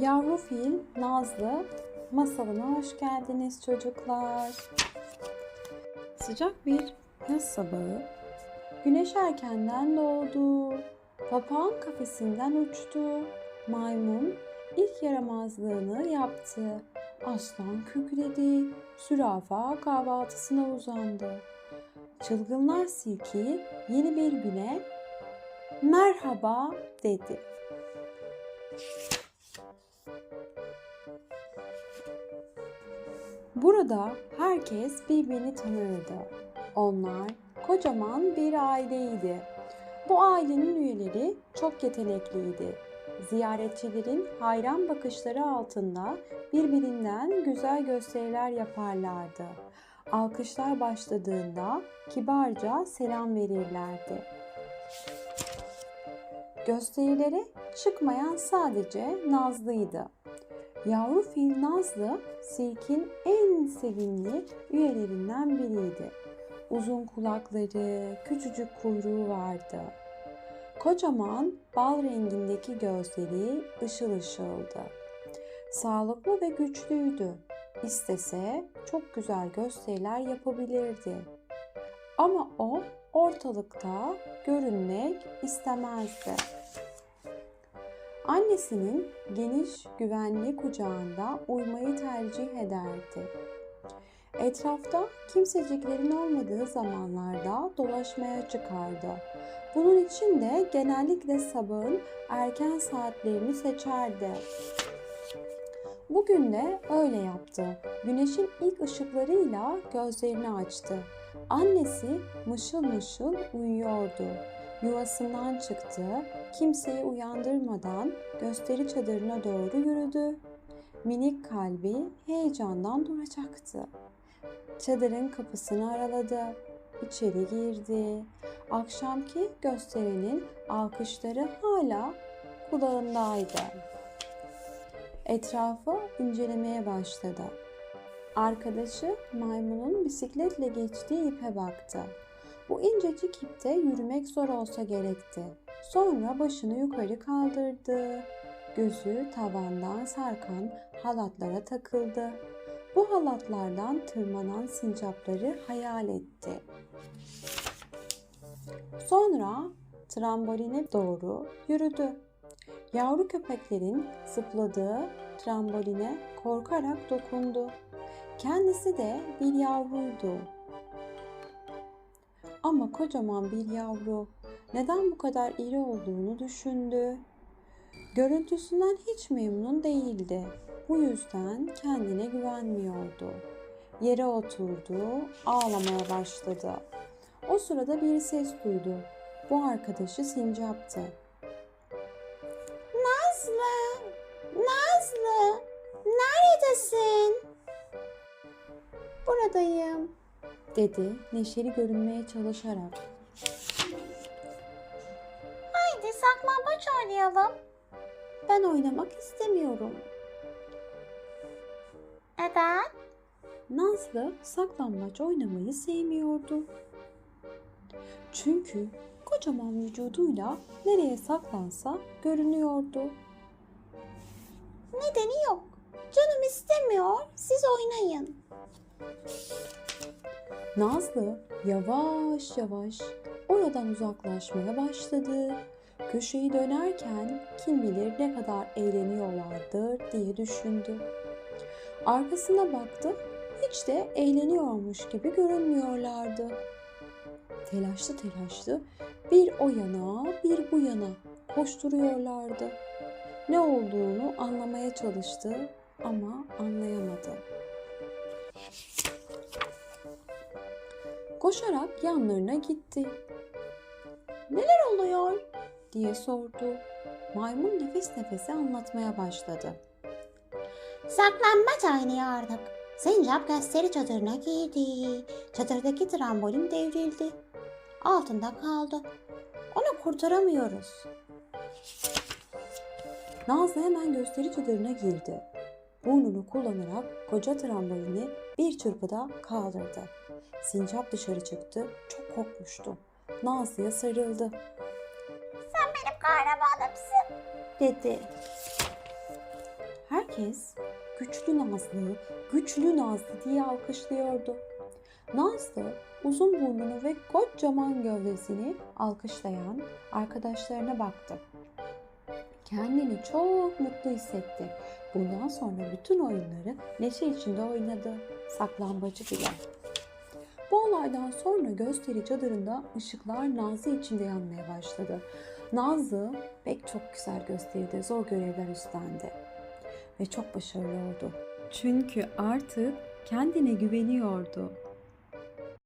Yavru fil Nazlı masalına hoş geldiniz çocuklar. Sıcak bir yaz sabahı güneş erkenden doğdu. Papağan kafesinden uçtu. Maymun ilk yaramazlığını yaptı. Aslan kükredi. Zürafa kahvaltısına uzandı. Çılgınlar silki yeni bir güne merhaba dedi. Burada herkes birbirini tanırdı. Onlar kocaman bir aileydi. Bu ailenin üyeleri çok yetenekliydi. Ziyaretçilerin hayran bakışları altında birbirinden güzel gösteriler yaparlardı. Alkışlar başladığında kibarca selam verirlerdi. Gösterilere çıkmayan sadece Nazlı'ydı. Yavru fil Nazlı, sirkin en sevimli üyelerinden biriydi. Uzun kulakları, küçücük kuyruğu vardı. Kocaman bal rengindeki gözleri ışıl ışıldı. Sağlıklı ve güçlüydü. İstese çok güzel gösteriler yapabilirdi. Ama o ortalıkta görünmek istemezdi. Annesinin geniş, güvenli kucağında uyumayı tercih ederdi. Etrafta kimseciklerin olmadığı zamanlarda dolaşmaya çıkardı. Bunun için de genellikle sabahın erken saatlerini seçerdi. Bugün de öyle yaptı. Güneşin ilk ışıklarıyla gözlerini açtı. Annesi mışıl mışıl uyuyordu. Yuvasından çıktı, kimseyi uyandırmadan gösteri çadırına doğru yürüdü. Minik kalbi heyecandan duracaktı. Çadırın kapısını araladı. İçeri girdi. Akşamki gösterinin alkışları hala kulağındaydı. Etrafı incelemeye başladı. Arkadaşı maymunun bisikletle geçtiği ipe baktı. Bu incecik ipte yürümek zor olsa gerekti. Sonra başını yukarı kaldırdı. Gözü tavandan sarkan halatlara takıldı. Bu halatlardan tırmanan sincapları hayal etti. Sonra tramboline doğru yürüdü. Yavru köpeklerin zıpladığı tramboline korkarak dokundu. Kendisi de bir yavruydu. Ama kocaman bir yavru neden bu kadar iri olduğunu düşündü. Görüntüsünden hiç memnun değildi. Bu yüzden kendine güvenmiyordu. Yere oturdu, ağlamaya başladı. O sırada bir ses duydu. Bu arkadaşı sincaptı. Nazlı, Nazlı, neredesin? Buradayım. Dedi neşeli görünmeye çalışarak. Haydi saklambaç oynayalım. Ben oynamak istemiyorum. Neden? Nazlı saklambaç oynamayı sevmiyordu. Çünkü kocaman vücuduyla nereye saklansa görünüyordu. Nedeni yok. Canım istemiyor. Siz oynayın. Nazlı yavaş yavaş oradan uzaklaşmaya başladı. Köşeyi dönerken kim bilir ne kadar eğleniyorlardır diye düşündü. Arkasına baktı, hiç de eğleniyormuş gibi görünmüyorlardı. Telaşlı telaşlı bir o yana bir bu yana koşturuyorlardı. Ne olduğunu anlamaya çalıştı ama anlayamadı. Koşarak yanlarına gitti. Neler oluyor? diye sordu. Maymun nefes nefese anlatmaya başladı. Saklambaç oynuyorduk. Sincap gösteri çadırına girdi. Çadırdaki trambolin devrildi. Altında kaldı. Onu kurtaramıyoruz. Nazlı hemen gösteri çadırına girdi. Burnunu kullanarak koca trambolini bir çırpıda kaldırdı. Sincap dışarı çıktı, çok korkmuştu. Nazlı'ya sarıldı. Benim kahramanımsın. Dedi. herkes güçlü Nazlı, güçlü Nazlı diye alkışlıyordu. Nazlı uzun burnunu ve kocaman gövdesini alkışlayan arkadaşlarına baktı. Kendini çok mutlu hissetti. Bundan sonra bütün oyunları neşe içinde oynadı. Saklambacı bile. Bu olaydan sonra gösteri çadırında ışıklar Nazlı içinde yanmaya başladı. Nazlı pek çok güzel gösteride zor görevler üstlendi. Ve çok başarılı oldu. Çünkü artık kendine güveniyordu.